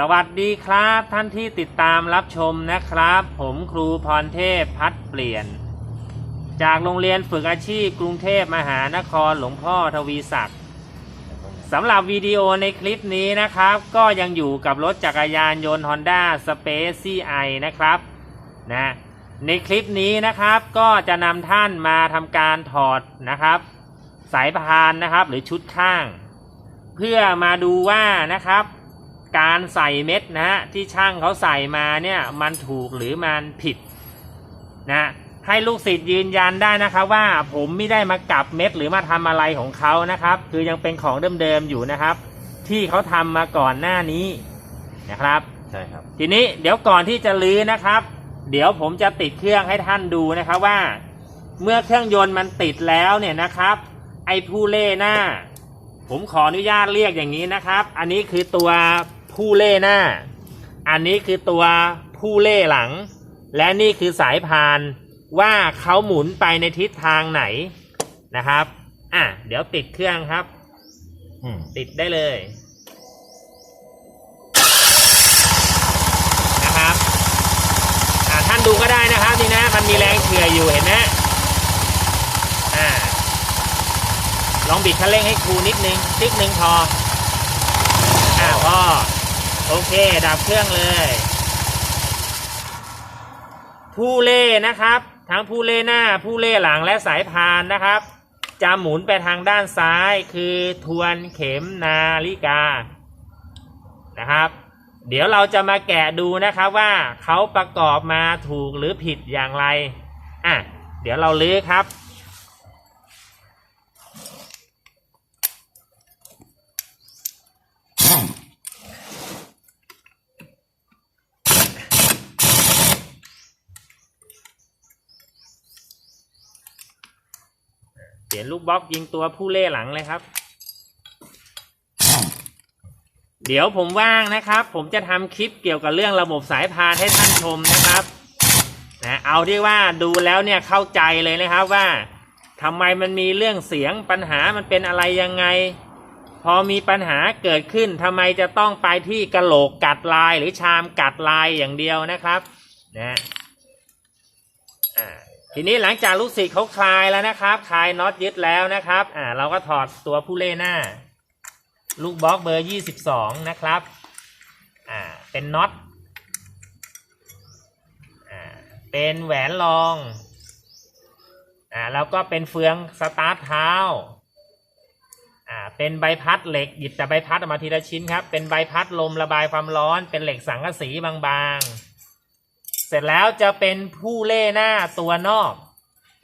สวัสดีครับท่านที่ติดตามรับชมนะครับ ผมครูพรเทพพัดเปลี่ยน จากโรงเรียนฝึกอาชีพกรุงเทพมหานครหลวงพ่อทวีศักดิ์สำหรับวิดีโอในคลิปนี้นะครับ ก็ยังอยู่กับรถจักรยานยนต์ Honda Space CI นะครับนะในคลิปนี้นะครับก็จะนำท่านมาทำการถอดนะครับ สายพานนะครับหรือชุดข้าง เพื่อมาดูว่านะครับ การใส่เม็ดนะฮะที่ช่างเขาใส่มาเนี่ยมันถูกหรือมันผิดนะให้ลูกศิษย์ยืนยันได้นะครับว่าผมไม่ได้มากลับเม็ดหรือมาทำอะไรของเขานะครับ คือยังเป็นของเดิมๆอยู่นะครับ ที่เขาทำมาก่อนหน้านี้นะครับใช่ครับ ทีนี้เดี๋ยวก่อนที่จะลื้อนะครับ เดี๋ยวผมจะติดเครื่องให้ท่านดูนะครับว่า เมื่อเครื่องยนต์มันติดแล้วเนี่ยนะครับ ไอ้ผู้เล่หน้า ผมขออนุญาตเรียกอย่างนี้นะครับ อันนี้คือตัว ผู้เล่หน้า อันนี้คือตัวผู้เล่หลัง และนี่คือสายพานว่าเขาหมุนไปในทิศทางไหนนะครับ อะ เดี๋ยวติดเครื่องครับอืมติดได้เลยนะครับอ่าท่านดูก็ได้นะครับนี่นะ มันมีแรงเฉื่อยอยู่เห็นไหมอ่าลองบิดคันเร่งให้ครูนิดนึงติ๊กหนึ่งพออ่าพอ โอเค ดับเครื่องเลยผู้เล่นะครับ ทั้งผู้เล่หน้าผู้เล่หลังและสายพานนะครับ จะหมุนไปทางด้านซ้ายคือทวนเข็มนาฬิกานะครับ เดี๋ยวเราจะมาแกะดูนะครับว่าเขาประกอบมาถูกหรือผิดอย่างไรอะเดี๋ยวเราลื้อครับ็นลูกบล็อกยิงตัวผู้เล่หลังเลยครับ เดี๋ยวผมว่างนะครับ ผมจะทำคลิปเกี่ยวกับเรื่องระบบสายพานให้ท่านชมนะครับนะเอาที่ว่าดูแล้วเนี่ยเข้าใจเลยนะครับว่าทำไมมันมีเรื่องเสียงปัญหามันเป็นอะไรยังไง พอมีปัญหาเกิดขึ้นทำไมจะต้องไปที่กระโหลกกัดลายหรือชามกัดลายอย่างเดียวนะครับนะอ่า ทีนี้หลังจากลูกศิษย์เขาคลายแล้วนะครับ คลายน็อตยึดแล้วนะครับ อ่า เราก็ถอดตัวผู้เล่หน้า ลูกบล็อกเบอร์ยี่สิบสองนะครับ อ่า เป็นน็อต อ่า เป็นแหวนรอง อ่า แล้วก็เป็นเฟืองสตาร์ทเท้า อ่า เป็นใบพัดเหล็ก หยิบแต่ใบพัดออกมาทีละชิ้นครับ เป็นใบพัดลมระบายความร้อน เป็นเหล็กสังกะสีบางๆ เสร็จแล้วจะเป็นผู้เล่หน้าตัวนอก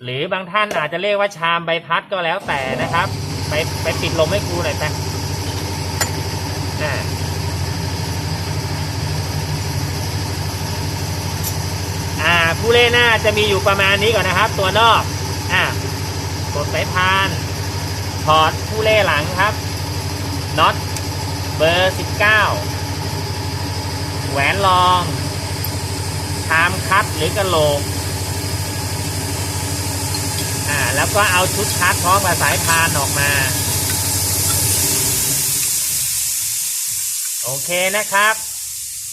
หรือบางท่านอาจจะเรียกว่าชามใบพัดก็แล้วแต่นะครับ ไปไปปิดลมให้ครูหน่อยไปอ่าผู้เล่หน้าจะมีอยู่ประมาณนี้ก่อนนะครับ ตัวนอกอ่ากดสายพานถอดผู้เล่หลังครับน็อตเบอร์สิบเก้าแหวนรอง ชามคัดหรือกระโหลกอ่าแล้วก็เอาชุดคัดพร้อมกับสายพานออกมา โอเคนะครับ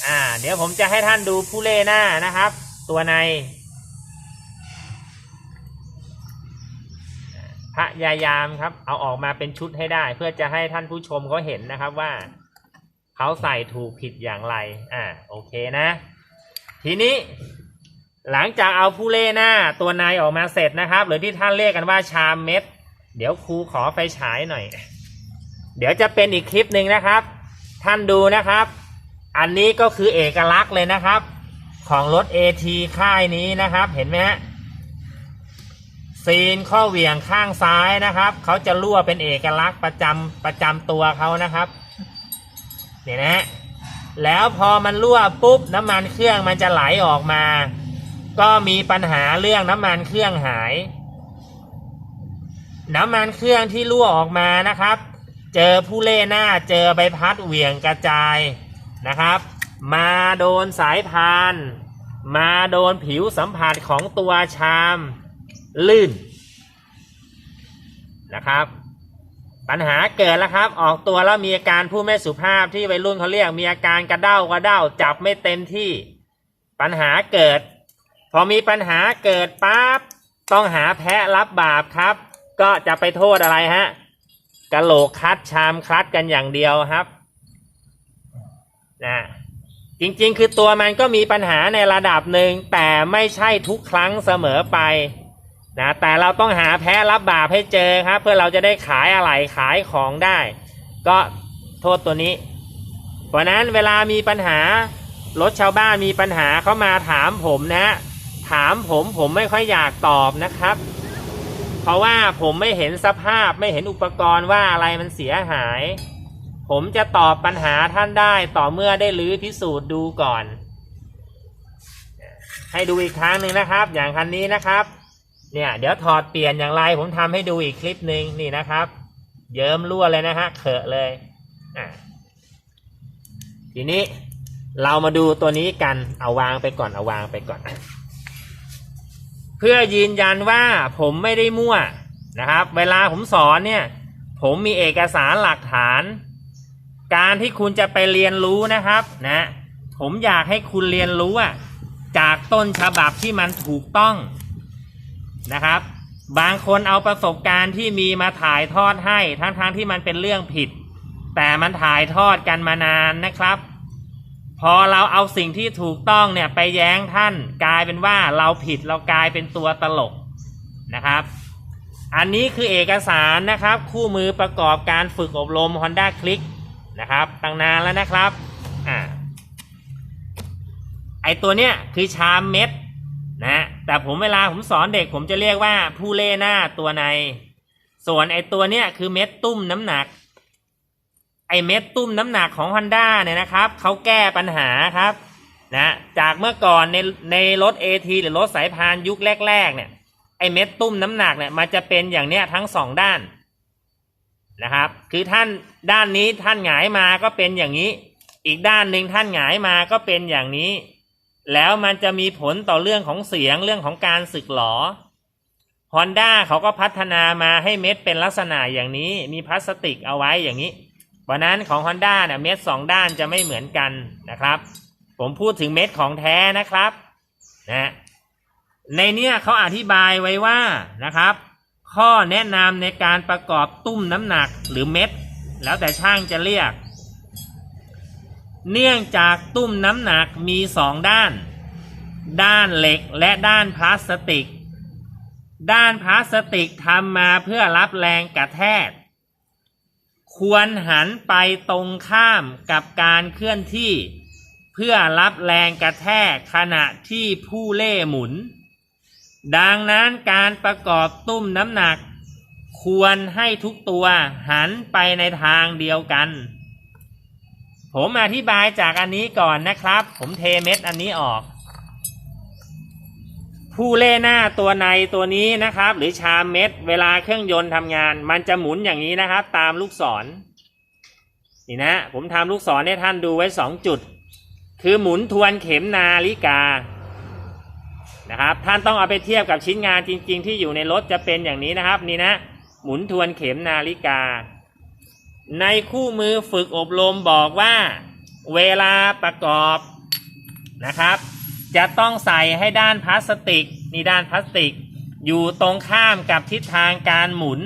อ่า เดี๋ยวผมจะให้ท่านดูผู้เล่หน้านะครับ ตัวในพยายามครับ เอาออกมาเป็นชุดให้ได้ เพื่อจะให้ท่านผู้ชมเขาเห็นนะครับว่าเขาใส่ถูกผิดอย่างไร อ่า โอเคนะ ทีนี้หลังจากเอาผู้เล่หน้าตัวในออกมาเสร็จนะครับ หรือที่ท่านเรียกกันว่าชามเม็ด เดี๋ยวครูขอไฟฉายหน่อย เดี๋ยวจะเป็นอีกคลิปหนึ่งนะครับ ท่านดูนะครับ อันนี้ก็คือเอกลักษณ์เลยนะครับ ของรถ AT ค่ายนี้นะครับ เห็นไหมฮะซีนข้อเหวี่ยงข้างซ้ายนะครับ เขาจะรั่วเป็นเอกลักษณ์ประจำประจำตัวเขานะครับ เนี่ยนะฮะ แล้วพอมันรั่วปุ๊บน้ำมันเครื่องมันจะไหลออกมา ก็มีปัญหาเรื่องน้ำมันเครื่องหาย น้ำมันเครื่องที่รั่วออกมานะครับ เจอผู้เล่หน้าเจอใบพัดเหวี่ยงกระจายนะครับ มาโดนสายพาน มาโดนผิวสัมผัสของตัวชามลื่นนะครับ ปัญหาเกิดแล้วครับ ออกตัวแล้วมีอาการผู้ไม่สุภาพที่วัยรุ่นเขาเรียกมีอาการกระเด้ากระเด้าจับไม่เต็มที่ ปัญหาเกิด พอมีปัญหาเกิดปั๊บต้องหาแพะรับบาปครับ ก็จะไปโทษอะไรฮะกะโหลกคัดชามคัดกันอย่างเดียวครับนะจริงๆ คือตัวมันก็มีปัญหาในระดับหนึ่งแต่ไม่ใช่ทุกครั้งเสมอไป นะแต่เราต้องหาแพ้รับบาปให้เจอครับ เพื่อเราจะได้ขายอะไรขายของได้ ก็โทษตัวนี้ เพราะนั้นเวลามีปัญหารถชาวบ้านมีปัญหาเขามาถามผมนะ ถามผมผมไม่ค่อยอยากตอบนะครับ เพราะว่าผมไม่เห็นสภาพไม่เห็นอุปกรณ์ว่าอะไรมันเสียหาย ผมจะตอบปัญหาท่านได้ต่อเมื่อได้ลื้อพิสูจน์ดูก่อน ให้ดูอีกครั้งหนึ่งนะครับ อย่างคันนี้นะครับ เนี่ย เดี๋ยวถอดเปลี่ยนอย่างไรผมทำให้ดูอีกคลิปหนึ่งนี่นะครับ เยิ้มรั่วเลยนะฮะเขอะเลยอะทีนี้เรามาดูตัวนี้กันเอาวางไปก่อนเอาวางไปก่อน เพื่อยืนยันว่าผมไม่ได้มั่วนะครับ เวลาผมสอนเนี่ย ผมมีเอกสารหลักฐาน การที่คุณจะไปเรียนรู้นะครับ นะ ผมอยากให้คุณเรียนรู้อะจากต้นฉบับที่มันถูกต้อง นะครับ บางคนเอาประสบการณ์ที่มีมาถ่ายทอดให้ทั้งๆทที่มันเป็นเรื่องผิด แต่มันถ่ายทอดกันมานานนะครับ พอเราเอาสิ่งที่ถูกต้องเนี่ยไปแย้งท่านกลายเป็นว่าเราผิดเรากลายเป็นตัวตลกนะครับ อันนี้คือเอกสารนะครับ คู่มือประกอบการฝึกอบรม Honda Click นะครับตั้งนานแล้วนะครับอ่าไอตัวเนี้ยคือชามเม็ดนะ แต่ผมเวลาผมสอนเด็กผมจะเรียกว่าผู้เล่หน้าตัวใน ส่วนไอตัวเนี้ยคือเม็ดตุ้มน้ำหนัก ไอเม็ดตุ้มน้ำหนักของ Honda เนี่ยนะครับเขาแก้ปัญหาครับนะจากเมื่อก่อนในในรถ AT หรือรถสายพานยุคแรก ๆ เนี่ยไอเม็ดตุ้มน้ำหนักเนี่ยมันจะเป็นอย่างเนี้ยทั้งสองด้านนะครับ คือท่านด้านนี้ท่านหงายมาก็เป็นอย่างนี้ อีกด้านหนึ่งท่านหงายมาก็เป็นอย่างนี้ แล้วมันจะมีผลต่อเรื่องของเสียงเรื่องของการสึกหลอ Honda เขาก็พัฒนามาให้เม็ดเป็นลักษณะอย่างนี้ มีพลาสติกเอาไว้อย่างนี้เพราะนั้นของ Honda เนี่ยเม็ดสองด้านจะไม่เหมือนกันนะครับ ผมพูดถึงเม็ดของแท้นะครับนะในเนี้ยเขาอธิบายไว้ว่านะครับ ข้อแนะนำในการประกอบตุ้มน้ำหนักหรือเม็ด แล้วแต่ช่างจะเรียก เนื่องจากตุ้มน้ำหนักมีสองด้าน ด้านเหล็กและด้านพลาสติก ด้านพลาสติกทำมาเพื่อรับแรงกระแทก ควรหันไปตรงข้ามกับการเคลื่อนที่ เพื่อรับแรงกระแทกขณะที่ผู้เล่หมุน ดังนั้นการประกอบตุ้มน้ำหนัก ควรให้ทุกตัวหันไปในทางเดียวกัน ผมอธิบายจากอันนี้ก่อนนะครับ ผมเทเม็ดอันนี้ออก ผู้เล่หน้าตัวในตัวนี้นะครับ หรือชามเม็ด เวลาเครื่องยนต์ทำงาน มันจะหมุนอย่างนี้นะครับ ตามลูกศรนี่นะ ผมทำลูกศรให้ท่านดูไว้สองจุด คือหมุนทวนเข็มนาฬิกานะครับ ท่านต้องเอาไปเทียบกับชิ้นงานจริง ๆ ที่อยู่ในรถจะเป็นอย่างนี้นะครับ นี่นะ หมุนทวนเข็มนาฬิกา ในคู่มือฝึกอบรมบอกว่า เวลาประกอบนะครับ จะต้องใส่ให้ด้านพลาสติกนี่ด้านพลาสติก อยู่ตรงข้ามกับทิศทางการหมุน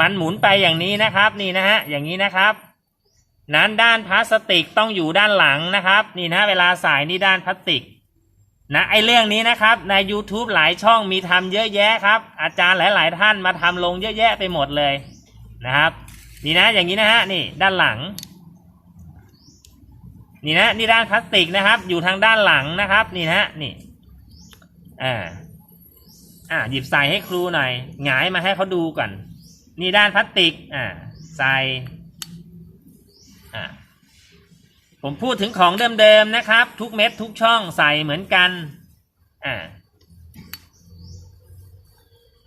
มันหมุนไปอย่างนี้นะครับนี่นะฮะอย่างนี้นะครับ นั้นด้านพลาสติกต้องอยู่ด้านหลังนะครับ นี่นะเวลาใส่นี่ด้านพลาสติกนะไอเรื่องนี้นะครับใน YouTube หลายช่องมีทำเยอะแยะครับ อาจารย์หลาย ๆ ท่านมาทำลงเยอะแยะไปหมดเลยนะครับ นี่นะอย่างนี้นะฮะนี่ด้านหลัง นี่นะนี่ด้านพลาสติกนะครับ อยู่ทางด้านหลังนะครับ นี่นะนี่อ่าอ่าหยิบใส่ให้ครูหน่อยหงายมาให้เขาดูก่อนนี่ด้านพลาสติกอ่าใส่อ่าผมพูดถึงของเดิมๆนะครับ ทุกเม็ดทุกช่องใส่เหมือนกันอ่า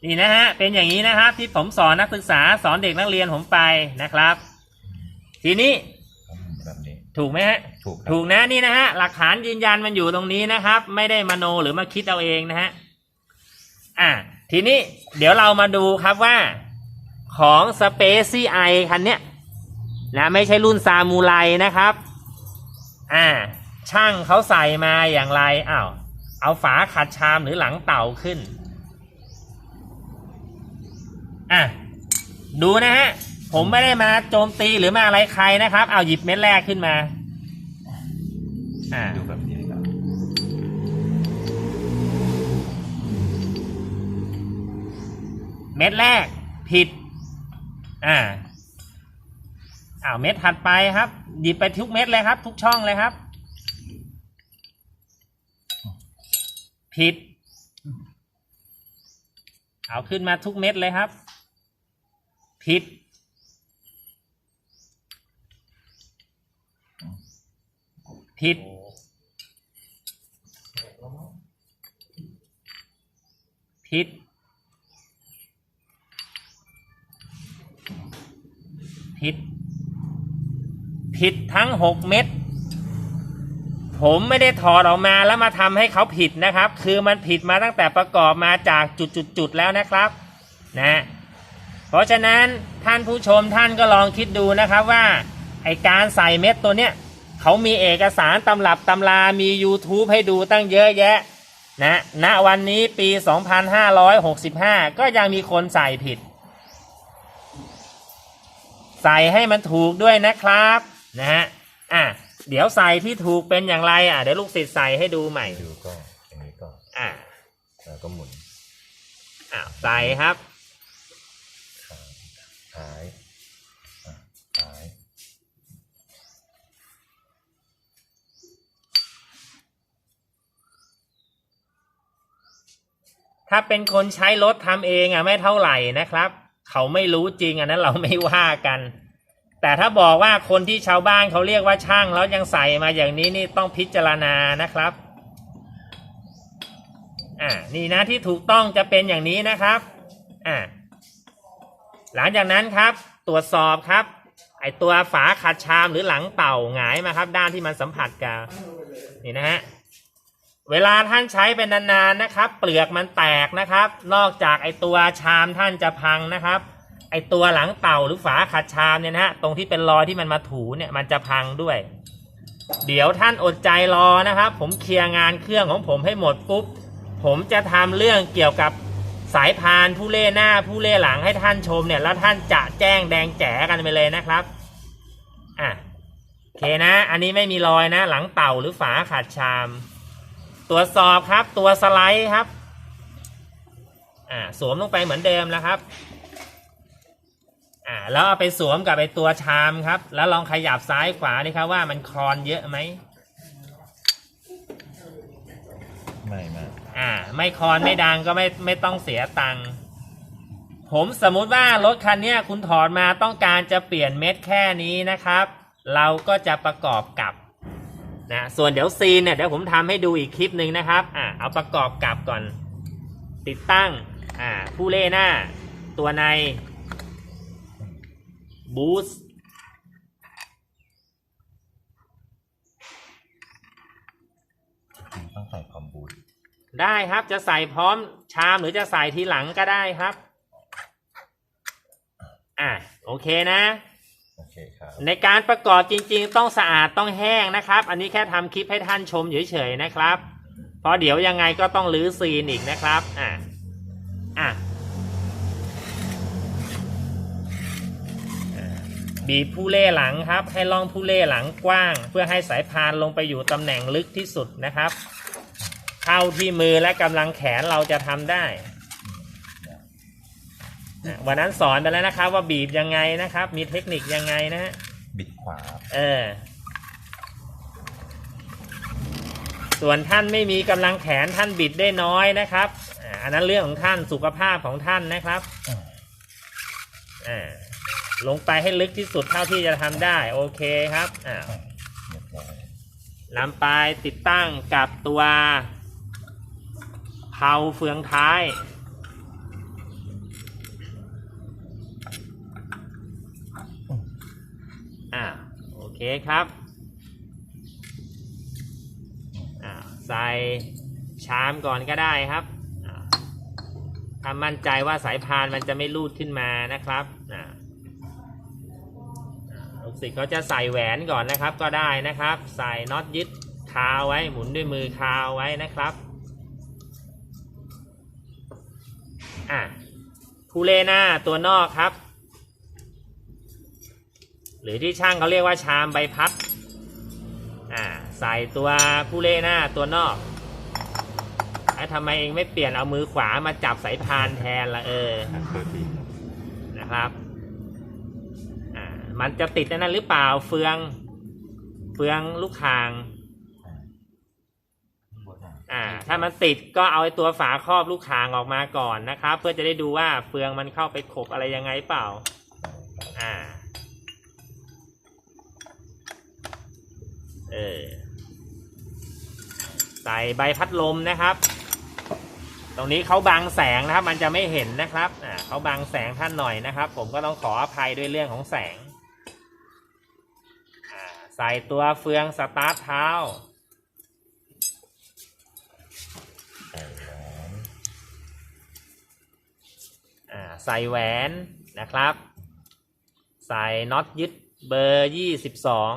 นี่นะฮะเป็นอย่างนี้นะครับที่ผมสอนนักศึกษาสอนเด็กนักเรียนผมไปนะครับ ทีนี้แบบนี้ถูกไหมฮะถูกครับถูกนะนี่นะฮะหลักฐานยืนยันมันอยู่ตรงนี้นะครับ ไม่ได้มโนหรือมาคิดเอาเองนะฮะอ่าทีนี้เดี๋ยวเรามาดูครับว่าขของ s p a c e i คันเนี้ยนะไม่ใช่รุ่นซามูไรนะครับ อ่า ช่างเขาใส่มาอย่างไรอ้าวเอาฝาขัดชามหรือหลังเต่าขึ้น อะดูนะฮะผมไม่ได้มาโจมตีหรือมาอะไรใครนะครับ เอาหยิบเม็ดแรกขึ้นมาอ่าดูแบบนี้ครับเม็ดแรก ผิด อ่าอ้าวเม็ดถัดไปครับ หยิบไปทุกเม็ดเลยครับ ทุกช่องเลยครับ ผิด เอาขึ้นมาทุกเม็ดเลยครับ ผิดผิดผิดผิดผิดทั้งหกเม็ดผมไม่ได้ถอดออกมาแล้วมาทำให้เขาผิดนะครับ คือมันผิดมาตั้งแต่ประกอบมาจากจุดๆๆแล้วนะครับ นะ เพราะฉะนั้นท่านผู้ชมท่านก็ลองคิดดูนะครับว่าไอการใส่เม็ดตัวเนี้ยเขามีเอกสารตำรับตำรามี YouTube ให้ดูตั้งเยอะแยะนะณวันนี้ปี 2565 ก็ยังมีคนใส่ผิด ใส่ให้มันถูกด้วยนะครับนะฮะอะเดี๋ยวใส่ที่ถูกเป็นอย่างไรอะเดี๋ยวลูกศิษย์ใส่ให้ดูใหม่ดูก็อย่างนี้ก่อนอะแล้วก็หมุนอะใส่ครับข้ายอะท้าย ถ้าเป็นคนใช้รถทำเองอะไม่เท่าไหร่นะครับ เขาไม่รู้จริงอันนั้นเราไม่ว่ากัน แต่ถ้าบอกว่าคนที่ชาวบ้านเขาเรียกว่าช่างแล้วยังใส่มาอย่างนี้นี่ต้องพิจารณานะครับอ่านี่นะที่ถูกต้องจะเป็นอย่างนี้นะครับอ่า หลังจากนั้นครับตรวจสอบครับ ไอตัวฝาขัดชามหรือหลังเต่าหงายมาครับ ด้านที่มันสัมผัสกับนี่นะฮะเวลาท่านใช้เป็นนานๆนะครับ เปลือกมันแตกนะครับ นอกจากไอตัวชามท่านจะพังนะครับ ไอตัวหลังเต่าหรือฝาขัดชามเนี่ยนะฮะตรงที่เป็นรอยที่มันมาถูเนี่ยมันจะพังด้วย เดี๋ยวท่านอดใจรอนะครับ ผมเคลียร์งานเครื่องของผมให้หมดปุ๊บผมจะทำเรื่องเกี่ยวกับ สายพานผู้เล่หน้าผู้เล่หลังให้ท่านชมเนี่ยแล้วท่านจะแจ้งแดงแจ๋กันไปเลยนะครับอะโอเคนะ อันนี้ไม่มีรอยนะ หลังเต่าหรือฝาขัดชาม ตรวจสอบครับ ตัวสไลด์ครับอ่าสวมลงไปเหมือนเดิมแล้วครับอ่าแล้วเอาไปสวมกับไอตัวชามครับ แล้วลองขยับซ้ายขวาดิครับว่ามันคลอนเยอะไหมไม่มา อ่า ไม่คอนไม่ดังก็ไม่ไม่ต้องเสียตังค์ผมสมมุติว่ารถคันนี้คุณถอดมาต้องการจะเปลี่ยนเม็ดแค่นี้นะครับ เราก็จะประกอบกับนะส่วนเดี๋ยวซีนเนี่ยเดี๋ยวผมทำให้ดูอีกคลิปหนึ่งนะครับอ่าเอาประกอบกับก่อน ติดตั้งอ่าผู้เล่หน้า ตัวในบูสต้องใส่คอ ได้ครับจะใส่พร้อมชามหรือจะใส่ทีหลังก็ได้ครับ อ่าโอเคนะ โอเคครับ ในการประกอบจริง ๆ ต้องสะอาดต้องแห้งนะครับ อันนี้แค่ทำคลิปให้ท่านชมเฉยๆนะครับ เพราะเดี๋ยวยังไงก็ต้องรื้อซีนอีกนะครับอะอะอะบีบผู้เล่หลังครับ ให้ล่องผู้เล่หลังกว้าง เพื่อให้สายพานลงไปอยู่ตำแหน่งลึกที่สุดนะครับ เท่าที่มือและกำลังแขนเราจะทำได้อะวันนั้นสอนไปแล้วนะครับ ว่าบีบยังไงนะครับ มีเทคนิคยังไงนะฮะบิดขวาเออ ส่วนท่านไม่มีกำลังแขนท่านบิดได้น้อยนะครับอ่าอันนั้นเรื่องของท่านสุขภาพของท่านนะครับอ่าลงไปให้ลึกที่สุดเท่าที่จะทำได้ โอเคครับอ่าเรียบร้อยนำไปติดตั้งกับตัว เผาเฟืองท้าย อ่า โอเคครับ อ่า ใส่ชามก่อนก็ได้ครับอ่าถ้ามั่นใจว่าสายพานมันจะไม่รูดขึ้นมานะครับอ่าอ่าลูกศิษย์เขาจะใส่แหวนก่อนนะครับก็ได้นะครับ ใส่น็อตยึดคาไว้หมุนด้วยมือคาไว้นะครับ อะคูเลน้าตัวนอกครับ หรือที่ช่างเขาเรียกว่าชามใบพัดอ่าใส่ตัวผู้เล่น้าตัวนอกแล้ทำไมเองไม่เปลี่ยนเอามือขวามาจับสายพานแทนละเออนะครับอ่ามันจะติดนนั้นหรือเปล่าเฟือง เฟืองลูกคาง อะอ่า ถ้ามันติดก็เอาไอ้ตัวฝาครอบลูกคางออกมาก่อนนะครับ เพื่อจะได้ดูว่าเฟืองมันเข้าไปขบอะไรยังไงเปล่า อ่า เออ ใส่ใบพัดลมนะครับ ตรงนี้เขาบังแสงนะครับ มันจะไม่เห็นนะครับ อ่าเขาบังแสงท่านหน่อยนะครับ ผมก็ต้องขออภัยด้วยเรื่องของแสง อ่า ใส่ตัวเฟืองสตาร์ทเท้า ใส่แหวน อ่า ใส่แหวนนะครับ ใส่น็อตยึดเบอร์ยี่สิบสอง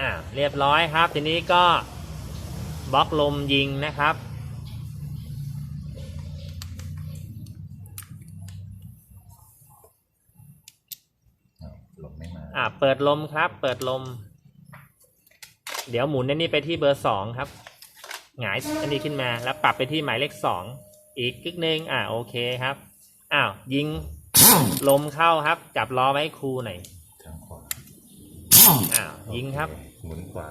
อ่าเรียบร้อยครับ ทีนี้ก็บล็อกลมยิงนะครับอะลงไม่มาอ่าเปิดลมครับ เปิดลม เดี๋ยวหมุนอันนี้ไปที่เบอร์สองครับ หงายอันนี้ขึ้นมาแล้วปรับไปที่หมายเลขสองอีกคลิกหนึ่งอ่าโอเคครับอ้าวยิงลมเข้าครับ จับล้อไว้ครูหน่อยทางขวาอ้าวยิงครับโอเหมุนขวา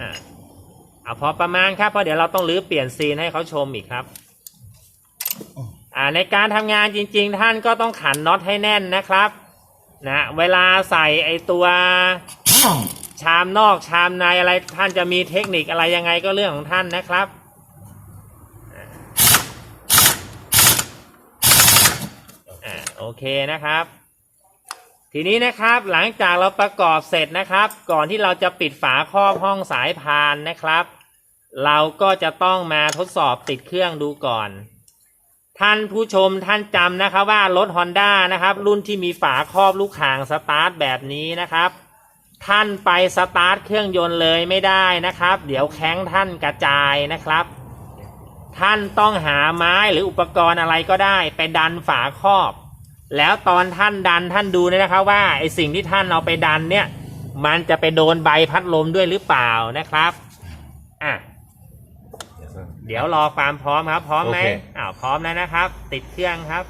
อ่าเอาพอประมาณครับเพราะเดี๋ยวเราต้องรื้อเปลี่ยนซีนให้เขาชมอีกครับอ่าในการทำงานจริง ๆ ท่านก็ต้องขันน็อตให้แน่นนะครับ นะเวลาใส่ไอตัวชามนอกชามในอะไรท่านจะมีเทคนิคอะไรยังไงก็เรื่องของท่านนะครับอ่าโอเคนะครับ ทีนี้นะครับหลังจากเราประกอบเสร็จนะครับ ก่อนที่เราจะปิดฝาครอบห้องสายพานนะครับ เราก็จะต้องมาทดสอบติดเครื่องดูก่อน ท่านผู้ชมท่านจำนะครับว่ารถ Honda นะครับ รุ่นที่มีฝาครอบลูกข่างสตาร์ทแบบนี้นะครับ ท่านไปสตาร์ทเครื่องยนต์เลยไม่ได้นะครับ เดี๋ยวแข้งท่านกระจายนะครับ ท่านต้องหาไม้หรืออุปกรณ์อะไรก็ได้ ไปดันฝาครอบ แล้วตอนท่านดันท่านดูนะครับว่าไอสิ่งที่ท่านเอาไปดันเนี่ย มันจะไปโดนใบพัดลมด้วยหรือเปล่านะครับอะ เดี๋ยวเพิ่มเดี๋ยวรอความพร้อมครับ พร้อมไหมโอเค อ้าวพร้อมแล้วนะครับ ติดเครื่องครับ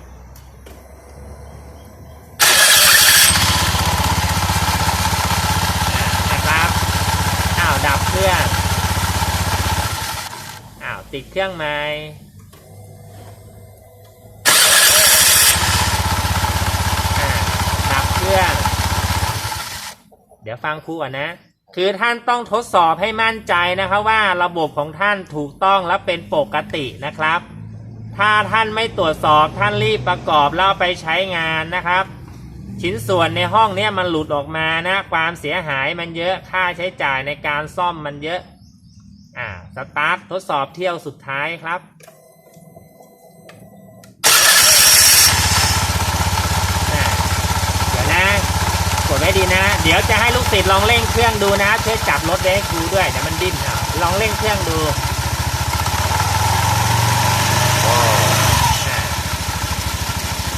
อ่านะครับอ้าวดับเครื่องอ้าวติดเครื่องไหมอ่าดับเครื่อง เดี๋ยวฟังครูก่อนนะ คือท่านต้องทดสอบให้มั่นใจนะครับว่าระบบของท่านถูกต้องและเป็นปกตินะครับ ถ้าท่านไม่ตรวจสอบท่านรีบประกอบแล้วไปใช้งานนะครับ ชิ้นส่วนในห้องเนี้ยมันหลุดออกมานะ ความเสียหายมันเยอะค่าใช้จ่ายในการซ่อมมันเยอะอ่าสตาร์ททดสอบเที่ยวสุดท้ายครับอ่าเดี๋ยวนะ กดไว้ดีนะ เดี๋ยวจะให้ลูกศิษย์ลองเร่งเครื่องดูนะ ช่วยจับรถไว้ให้ครูด้วยเดี๋ยวมันดิ้นอะลองเร่งเครื่องดูอ่า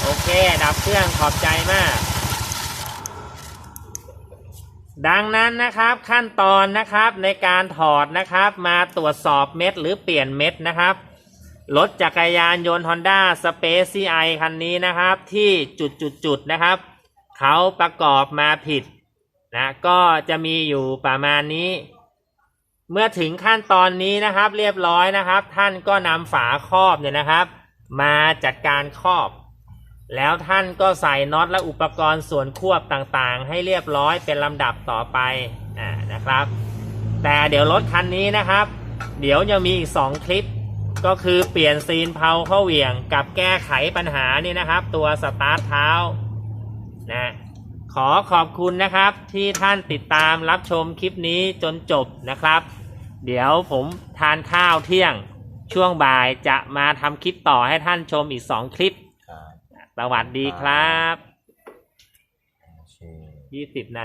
โอเค ดับเครื่องขอบใจมาก ดังนั้นนะครับขั้นตอนนะครับในการถอดนะครับ มาตรวจสอบเม็ดหรือเปลี่ยนเม็ดนะครับรถจักรยานยนต์ Honda Space CI คันนี้นะครับ ที่จุดๆๆนะครับ เขาประกอบมาผิดนะก็จะมีอยู่ประมาณนี้ เมื่อถึงขั้นตอนนี้นะครับ เรียบร้อยนะครับ ท่านก็นำฝาครอบเนี่ยนะครับ มาจัดการครอบ แล้วท่านก็ใส่น็อตและอุปกรณ์ส่วนควบต่างๆ ให้เรียบร้อยเป็นลำดับต่อไปอ่านะครับ แต่เดี๋ยวรถคันนี้นะครับ เดี๋ยวยังมีอีก2คลิป ก็คือเปลี่ยนซีนเพาเข้าเหวี่ยงกับแก้ไขปัญหานี่นะครับ ตัวสตาร์ทเท้า นะขอขอบคุณนะครับที่ท่านติดตามรับชมคลิปนี้จนจบนะครับ เดี๋ยวผมทานข้าวเที่ยงช่วงบ่ายจะมาทำคลิปต่อให้ท่านชมอีก2คลิป ครับสวัสดีครับ โอเค20นา